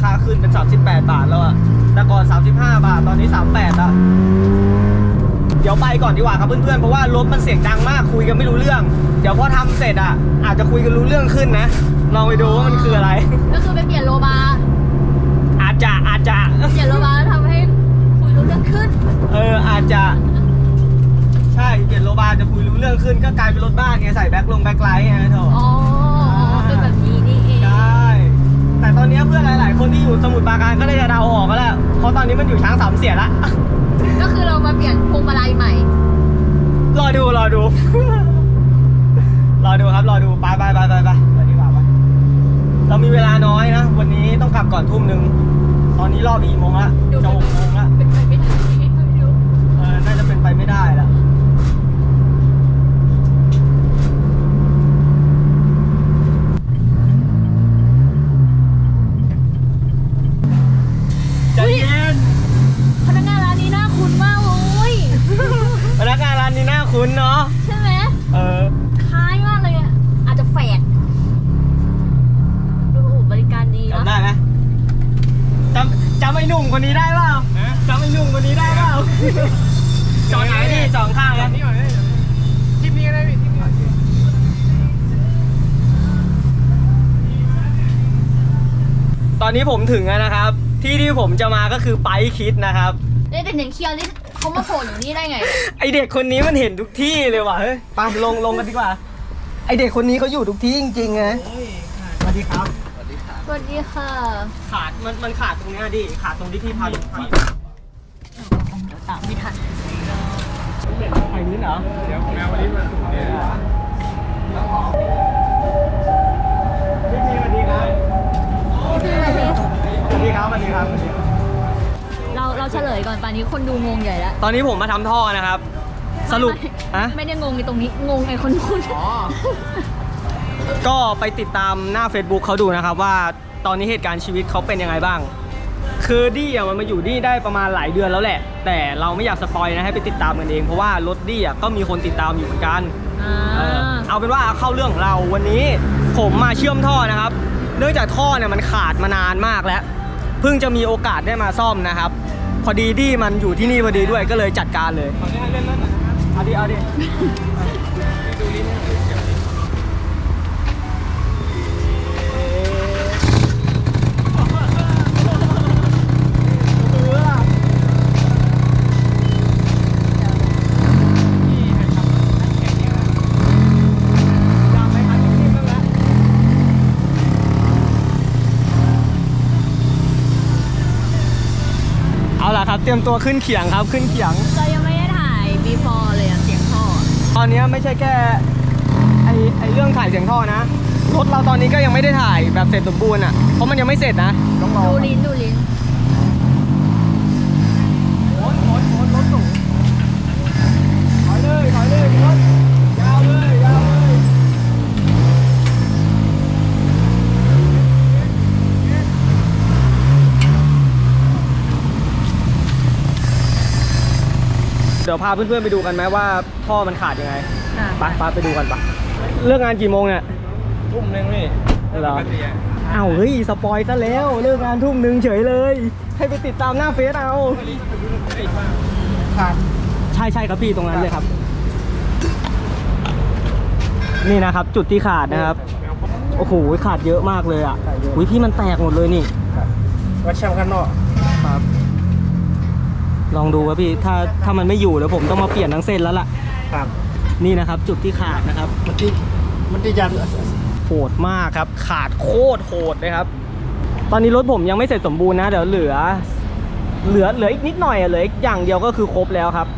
ค่าขึ้นเป็น 38 บาทแล้วอะแต่ก่อน 35 บาท ตอนนี้ 38แล้วเดี๋ยวไปก่อนดีกว่าครับเพื่อนๆ เพราะว่ารถมันเสียงดังมาก คุยกันไม่รู้เรื่อง เดี๋ยวพอทำเสร็จอะอาจจะคุยกันรู้เรื่องขึ้นนะ ลองไปดูว่ามันคืออะไร ก็คือไปเปลี่ยนโลบาร์อาจจะอาจจะ เปลี่ยนโลบาร์แล้วทำให้คุยรู้เรื่องขึ้น เอออาจจะ ใช่ เปลี่ยนโลบาร์จะคุยรู้เรื่องขึ้น ก็กลายเป็นรถบ้านไงใส่แบ็คลงแบ็คไลท์ไงเถอะ อ๋อ เป็นแบบนี้นี่เอง ใช่ แต่ตอนนี้เพื่อนหลาย ๆ คนที่อยู่สมุทรปราการก็ได้จะเดาออกก็แล้วเพราะตอนนี้มันอยู่ช้างสามเสียละก็คือเรามาเปลี่ยนพวงมาลัยใหม่ รอดูรอดู รอดูครับรอดูไปไปไปไปไปไปดีกว่าไปเรามีเวลาน้อยนะ วันนี้ต้องกลับก่อนทุ่มหนึ่งตอนนี้รอบกี่โมงละดูจะหกโมงละเป็นไปไม่ได้ไม่รู้เออน่าจะเป็นไปไม่ได้ละใจเย็น พนักงานร้านนี้น่าคุ้นมากเลย พนักงานร้านนี้น่าคุ้นเนาะ ใช่ไหม เออ คล้ายมากเลยอะอาจจะแฝดดูบริการดีนะ จำได้ไหมจำจำไอ้หนุ่มคนนี้ได้เปล่าจำไอ้หนุ่มคนนี้ได้เปล่าจอดไหนนี่จอดข้างเลย นี่ก่อนเลยคลิปนี้ก็ได้พี่คลิปนี้ ตอนนี้ ผมถึงแล้วนะครับ ที่ที่ผมจะมาก็คือไปคิดนะครับเด็กเด็กเคียวนี่เขามาโผล่อยู่นี่ได้ไง ไอเด็กคนนี้มันเห็นทุกที่เลยว่ะเฮ้ยไปลงลงกันดีกว่า ไอเด็กคนนี้เขาอยู่ทุกที่จริงๆนะสวัสดีครับ สวัสดีค่ะ ขาดมันมันขาดตรงเนี้ยดิขาดตรงที่พี่พาลงไปเดี๋ยวตามไม่ทันไปนี้เหรอเดี๋ยวผมเอาวันนี้มาส่งเนี่ยพี่พีสวัสดีครับพี่มาสิสวัส ดีครับสวัสดีครับสวัสดีครับ เราเราเฉลยก่อนป่านนี้คนดูงงใหญ่แล้วตอนนี้ผมมาทำท่อนะครับ สรุปไม่อะไม่ได้งงในตรงนี้งงไอ้คนนู้นก็ไปติดตามหน้า Facebook เขาดูนะครับว่าตอนนี้เหตุการณ์ชีวิตเขาเป็นยังไงบ้าง คือดี้อะมันมาอยู่นี่ได้ประมาณหลายเดือนแล้วแหละ แต่เราไม่อยากสปอยนะให้ไปติดตามกันเองเพราะว่ารถดี้อะก็มีคนติดตามอยู่เหมือนกัน อ่าเออเอาเป็นว่าเข้าเรื่องของเราวันนี้ผมมาเชื่อมท่อนะครับ เนื่องจากท่อเนี่ยมันขาดมานานมากแล้ว เพิ่งจะมีโอกาสได้มาซ่อมนะครับ พอดีดี้มันอยู่ที่นี่พอดีด้วยก็เลยจัดการเลยตอนนี้ให้เล่นเล่นหน่อยนะครับเอาดิเอาดิ รับเตรียมตัวขึ้นเขียงครับขึ้นเขียง เรายังไม่ได้ถ่าย before เลยอะเสียงท่อตอนนี้ไม่ใช่แค่ไอไอเรื่องถ่ายเสียงท่อนะ รถเราตอนนี้ก็ยังไม่ได้ถ่ายแบบเสร็จสมบูรณ์อะเพราะมันยังไม่เสร็จนะต้องรอดูลิ้นดูลิ้น โอนโอนโอนรถสูงถอยเลยถอยเลยรถยาวเลยยาวเลยเดี๋ยวพาเพื่อนๆไปดูกันไหมว่าท่อมันขาดยังไงอะไปไปไปดูกันปะเลิกงานกี่โมงเนี่ยทุ่มหนึงพี่เหรอปกติอะอ้าวเฮ้ยสปอยซะแล้วเลิกงานทุ่มหนึ่งเฉยเลย ให้ไปติดตามหน้าเฟซเอาขาดใช่ใช่ครับพี่ตรงนั้นเลยครับ นี่นะครับ จุดที่ขาดนะครับโอ้โหขาดเยอะมากเลยอะอุ้ยพี่มันแตกหมดเลยนี่วัดแชมป์ข้างนอกครับ ลองดูครับพี่ถ้าถ้ามันไม่อยู่เดี๋ยวผมต้องมาเปลี่ยนทั้งเส้นแล้วล่ะ ครับ นี่นะครับ จุดที่ขาดนะครับมันที่มันที่จะโหดมากครับ ขาดโคตรโหดเลยครับ ตอนนี้รถผมยังไม่เสร็จสมบูรณ์นะ เดี๋ยวเหลือ เหลือเหลืออีกนิดหน่อยอะเหลืออีกอย่างเดียวก็คือครบแล้วครับ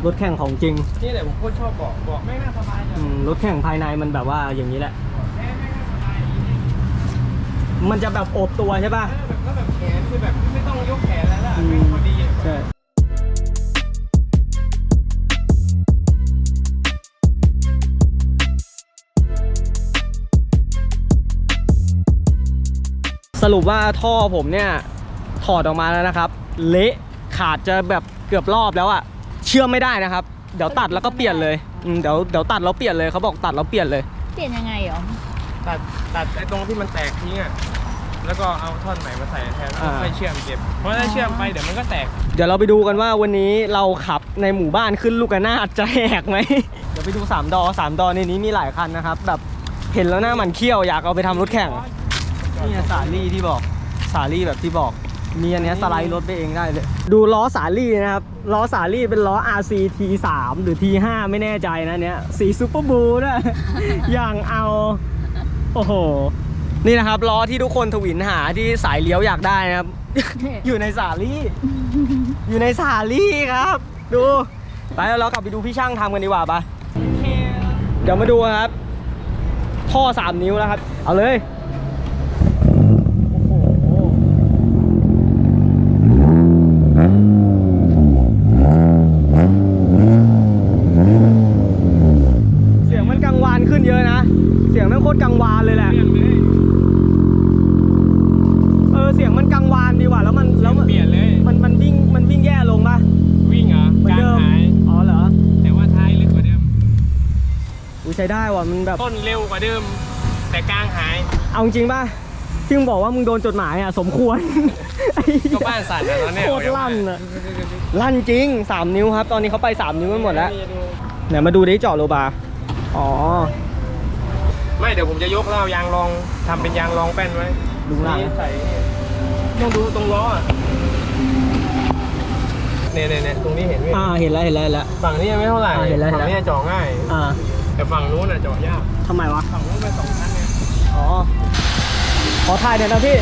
รับรถแข่งของจริงนี่แหละผมโคตรชอบเบอกบอกไม่งน่าสบายเลยอืมรถแข่งภายในมันแบบว่าอย่างนี้แหละ แม่ไม่งน่าสบายอย่างนี้มันจะแบบโอบตัวใช่ป่ะเออแบบก็แบบแขนคือแบบไม่ต้องยกแขนแล้วล่ะแม่งพอดีอะใช่สรุปว่าท่อผมเนี่ย ถอดออกมาแล้วนะครับ เละขาดจะแบบเกือบรอบแล้วอะ เชื่อมไม่ได้นะครับ เดี๋ยวตัดแล้วก็เปลี่ยนเลยอืมเดี๋ยวเดี๋ยวตัดแล้วเปลี่ยนเลยเขาบอกตัดแล้วเปลี่ยนเลย เปลี่ยนยังไงเหรอ ตัดตัดไอ้ตรงที่มันแตกทิ้งอะ แล้วก็เอาท่อนใหม่มาใส่แทนแล้วก็อ่า ค่อยเชื่อมเก็บ เพราะถ้าเชื่อมไปเดี๋ยวมันก็แตก เดี๋ยวเราไปดูกันว่าวันนี้เราขับในหมู่บ้านขึ้นลูกระนาดจะแหกไหม เดี๋ยวไปดู3ดอ3ดอในนี้มีหลายคันนะครับ แบบเห็นแล้วหน้ามันเขี้ยวอยากเอาไปทำรถแข่งนี่สาลี่ที่บอกสาลี่แบบที่บอก มีอันเนี้ยสไลด์รถไปเองได้เลย ดูล้อสาลี่นะครับ ล้อสาลี่เป็นล้อ RC T3 หรือ T5 ไม่แน่ใจนะเนี้ยสีซูเปอร์บูด้วยอย่างเอา โอ้โห นี่นะครับล้อที่ทุกคนทวินหาที่สายเลี้ยวอยากได้นะครับ อยู่ในสาลี่ อยู่ในสาลี่ครับ ดู ไปแล้วเรากลับไปดูพี่ช่างทำกันดีกว่าปะเดี๋ยวมาดูครับ ท่อสามนิ้วแล้วครับ เอาเลย โอ้โห เสียงมันกังวานขึ้นเยอะนะ เสียงมันโคตรกังวานเลยแหละ เปลี่ยนเลย เออเสียงมันกังวานดีกว่าแล้วมันแล้วมันเปลี่ยนเลยมันมันวิ่งมันวิ่งแย่ลงปะวิ่งเหรอเหมือนกลางเดิมหายอ๋อเหรอแต่ว่าท้ายลึกกว่าเดิมอุ้ยใช้ได้ว่ะมันแบบต้นเร็วกว่าเดิม แต่กลางหายเอาจริงป่ะที่มึงบอกว่ามึงโดนจดหมายอะสมควรก็บ้านสั่นอะตอนเนี้ยโคตรลั่นอะลั่นจริง 3 นิ้วครับ ตอนนี้เขาไป 3 นิ้วกันหมดแล้วไหนมาดูดิเจาะโลบาร์อ๋อไม่เดี๋ยวผมจะยกแล้วเอายางรองทำเป็นยางรองแป้นไว้ดูหลังนี่ใส่ ต้องดูตรงล้ออะเนี่ยเนี่ยเนี่ยตรงนี้เห็นไหมอ่าเห็นแล้วเห็นแล้วเห็นแล้ว ฝั่งนี้ยังไม่เท่าไหร่อ่าเห็นแล้วเห็นฝั่แล้วงนี้เจาะง่าย อ่าแต่ฝั่งนู้นน่ะเจาะยาก ทำไมวะ ฝั่งนู้นเป็นสองชั้นไงอ๋อขอถ่ายหน่อยนะพี่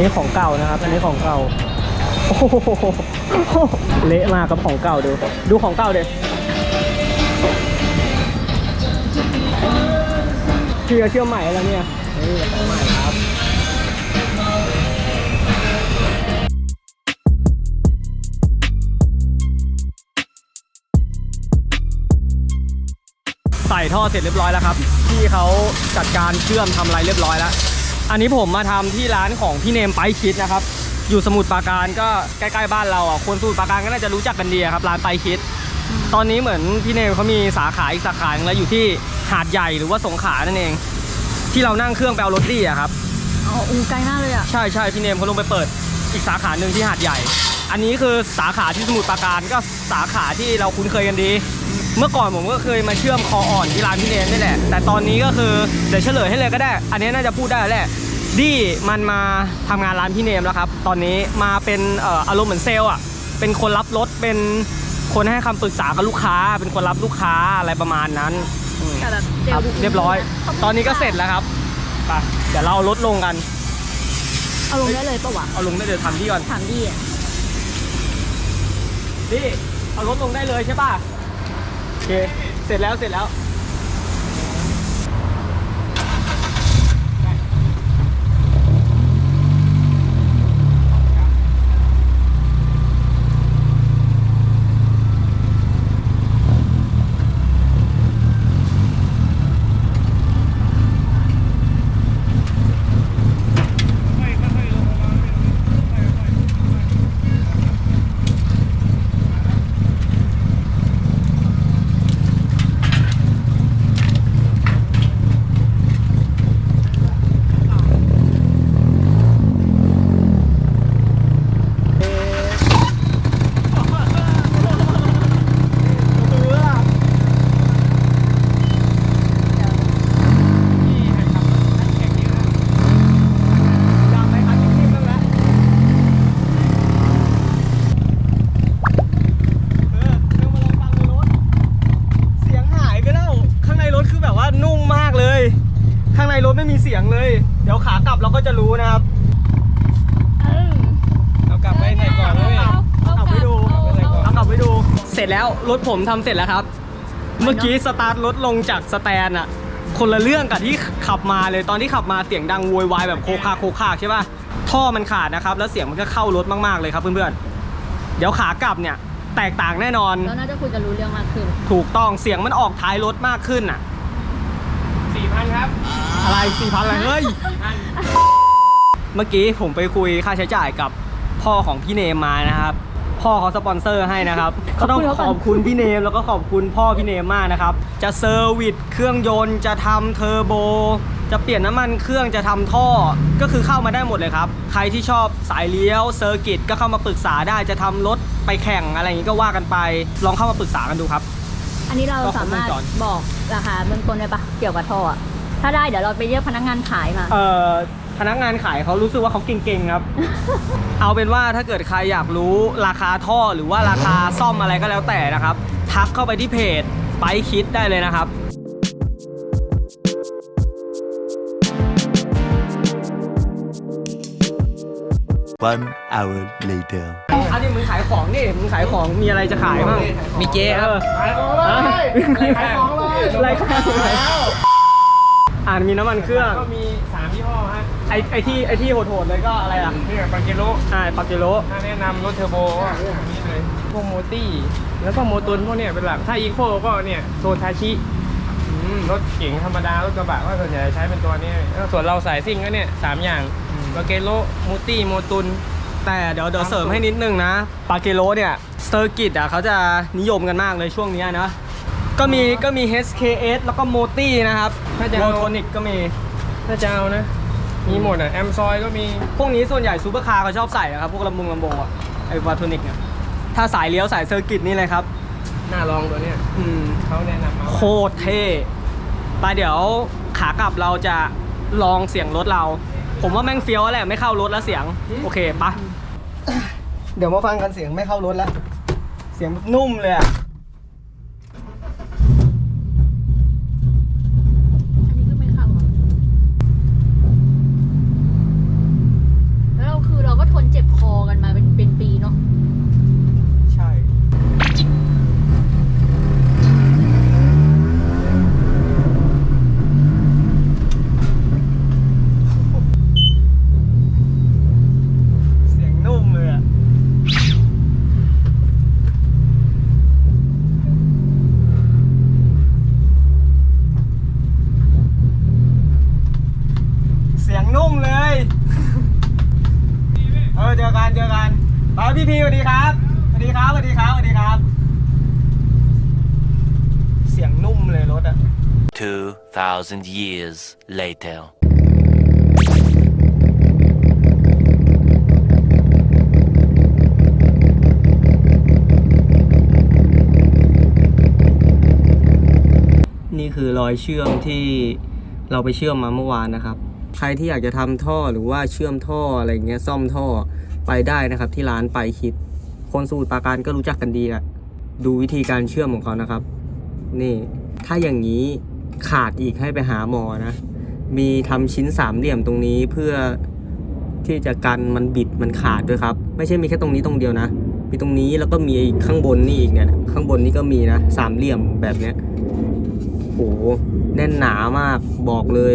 นนี้ของเก่านะครับ อันนี้ของเก่าโอ้โหเละมากกับของเก่าดู ดูของเก่าเด็เชื่อเชื่อใหม่แล้วเนี่ยนี่ของใหม่ครับใส่ท่อเสร็จเรียบร้อยแล้วครับ พี่เขาจัดการเชื่อมทำอะไรเรียบร้อยแล้ว อันนี้ผมมาทำที่ร้านของพี่เนมไปคิดนะครับ อยู่สมุทรปราการก็ใกล้ๆบ้านเราอะคนสมุทรปราการก็น่าจะรู้จักกันดีอะครับร้านไปคิด ตอนนี้เหมือนพี่เนมเขามีสาขาอีกสาขาหนึงแล้วอยู่ที่หาดใหญ่หรือว่าสงขลานั่นเอง ที่เรานั่งเครื่องไปเอารถดี้อะครับอ๋ออูไกลมากเลยอะใช่ใช่พี่เนมเขาลงไปเปิดอีกสาขาหนึ่งที่หาดใหญ่ อันนี้คือสาขาที่สมุทรปราการก็สาขาที่เราคุ้นเคยกันดี เมื่อก่อนผมก็เคยมาเชื่อมคออ่อนที่ร้านพี่เนมนี่แหละ แต่ตอนนี้ก็คือเดี๋ยวเฉลยให้เลยก็ได้ อันนี้น่าจะพูดได้แล้วแหละดี้มันมาทำงานร้านพี่เนมแล้วครับ ตอนนี้มาเป็นเอ่ออารมณ์เหมือนเซลล์อะ เป็นคนรับรถ เป็นคนให้คำปรึกษากับลูกค้า เป็นคนรับลูกค้าอะไรประมาณนั้นอืมแต่แบบครับเรียบร้อย ตอนนี้ก็เสร็จแล้วครับไปเดี๋ยวเราเอารถลงกัน เอาลงได้เลยปะวะ เอาลงได้เดี๋ยวทำที่ก่อนถามดีอะนี่เอารถลงได้เลยใช่ป่ะโอ เคเสร็จแล้วเสร็จแล้ว ร็จแล้วรถผมทำเสร็จแล้วครับ เมื่อกี้สตาร์ทรถลงจากสแตนอะคนละเรื่องกับที่ขับมาเลยตอนที่ขับมาเสียงดังโวยวายแบบโคคาโคคาใช่ป่ะท่อมันขาดนะครับ แล้วเสียงมันก็เข้ารถมากๆเลยครับเพื่อนๆเดี๋ยวขากลับเนี่ย แตกต่างแน่นอน แล้วน่าจะคุยกันรู้เรื่องมากขึ้น ถูกต้องเสียงมันออกท้ายรถมากขึ้นอะสี่พันครับอะไรสี่พันอะไรเฮ้ยเมื่อกี้ผมไปคุยค่าใช้จ่ายกับพ่อของพี่เนมมานะครับ พ่อเขาสปอนเซอร์ให้นะครับ ก็ต้องขอบคุณพี่เนมแล้วก็ขอบคุณพ่อพี่เนมมากนะครับ จะเซอร์วิสเครื่องยนต์จะทำเทอร์โบ จะเปลี่ยนน้ำมันเครื่องจะทำท่อ ก็คือเข้ามาได้หมดเลยครับ ใครที่ชอบสายเลี้ยวเซอร์กิตก็เข้ามาปรึกษาได้จะทำรถไปแข่งอะไรอย่างนี้ก็ว่ากันไป ลองเข้ามาปรึกษากันดูครับ อันนี้เราก็ครบสามารถวงจรบอกราคาเบื้องต้นได้ปะเกี่ยวกับท่ออะถ้าได้เดี๋ยวเราไปเรียกพนักงานขายมา เอ่อ พนักงานขายเขารู้สึกว่าเขาเก่งๆครับ เอาเป็นว่าถ้าเกิดใครอยากรู้ราคาท่อหรือว่าราคาซ่อมอะไรก็แล้วแต่นะครับ ทักเข้าไปที่เพจไปคิดได้เลยนะครับ One hour later. อันนี้มึงขายของนี่มึงขายของมีอะไรจะขายบ้างมีเจ๊ครับออขายของเลยขายของเลยรายการอ่านมีน้ำมันเครื่องก็มีสามยี่ห้อฮะ ไอไอที่ไอที่โหดๆเลยก็อะไรอะนี่ปาเกโลอ่าปาเกโลถ้าแนะนำรถเทอร์โบก็นี่เลยพวกโมตี้แล้วก็โมตุนพวกเนี้ยเป็นหลักถ้าอีโคก็เนี่ยโซทาชิรถเก๋งธรรมดารถกระบะก็ส่วนใหญ่ใช้เป็นตัวนี้แล้วส่วนเราสายซิ่งก็เนี่ยสามอย่างปาเกโลมูตี้โมตุนแต่เดี๋ยวเดี๋ยวเสริมให้นิดนึงนะปาเกโลเนี่ยเซอร์กิตอะเขาจะนิยมกันมากเลยช่วงเนี้ยนะก็มีก็มี HKS แล้วก็โมตี้นะครับถ้าจะโมเอาโทนิกก็มีถ้าจะเอานะ มีหมดอะแอมซอยก็มี พวกนี้ส่วนใหญ่ซูเปอร์คาร์เขาชอบใส่นะครับ พวกลำบุงลำโบงอะไอ้วาโทนิกเนี่ยถ้าสายเลี้ยวสายเซอร์กิตนี่เลยครับ น่าลองตัวเนี้ยอืม เขาแนะนำมาโคตรเท่ไปเดี๋ยวขากลับเราจะลองเสียงรถเรา ผมว่าแม่งเฟี้ยวแหละไม่เข้ารถแล้วเสียง โอเคปะเดี๋ยวมาฟังกันเสียงไม่เข้ารถแล้ว เสียงแบบนุ่มเลยอะ 2,000 years later. นี่คือรอยเชื่อมที่เราไปเชื่อมมาเมื่อวานนะครับ ใครที่อยากจะทำท่อหรือว่าเชื่อมท่ออะไรเงี้ยซ่อมท่อไปได้นะครับที่ร้านไปคิด คนสมุทรปาการก็รู้จักกันดีแหละดูวิธีการเชื่อมของเขานะครับ นี่ ถ้าอย่างนี้ ขาดอีกให้ไปหาหมอนะ มีทำชิ้นสามเหลี่ยมตรงนี้เพื่อที่จะกันมันบิดมันขาดด้วยครับ ไม่ใช่มีแค่ตรงนี้ตรงเดียวนะ มีตรงนี้แล้วก็มีข้างบนนี่อีกเนี่ย ข้างบนนี่ก็มีนะสามเหลี่ยมแบบเนี้ยโหแน่นหนามากบอกเลย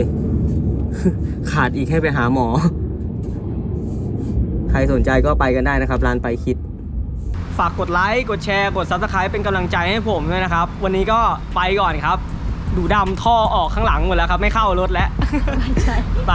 ขาดอีกให้ไปหาหมอ ใครสนใจก็ไปกันได้นะครับ ร้านไปคิดฝากกดไลค์ กดแชร์ กด Subscribe เป็นกำลังใจให้ผมด้วยนะครับ วันนี้ก็ไปก่อนครับ ดูดำท่อออกข้างหลังหมดแล้วครับ ไม่เข้ารถแล้ว ใช่ ไป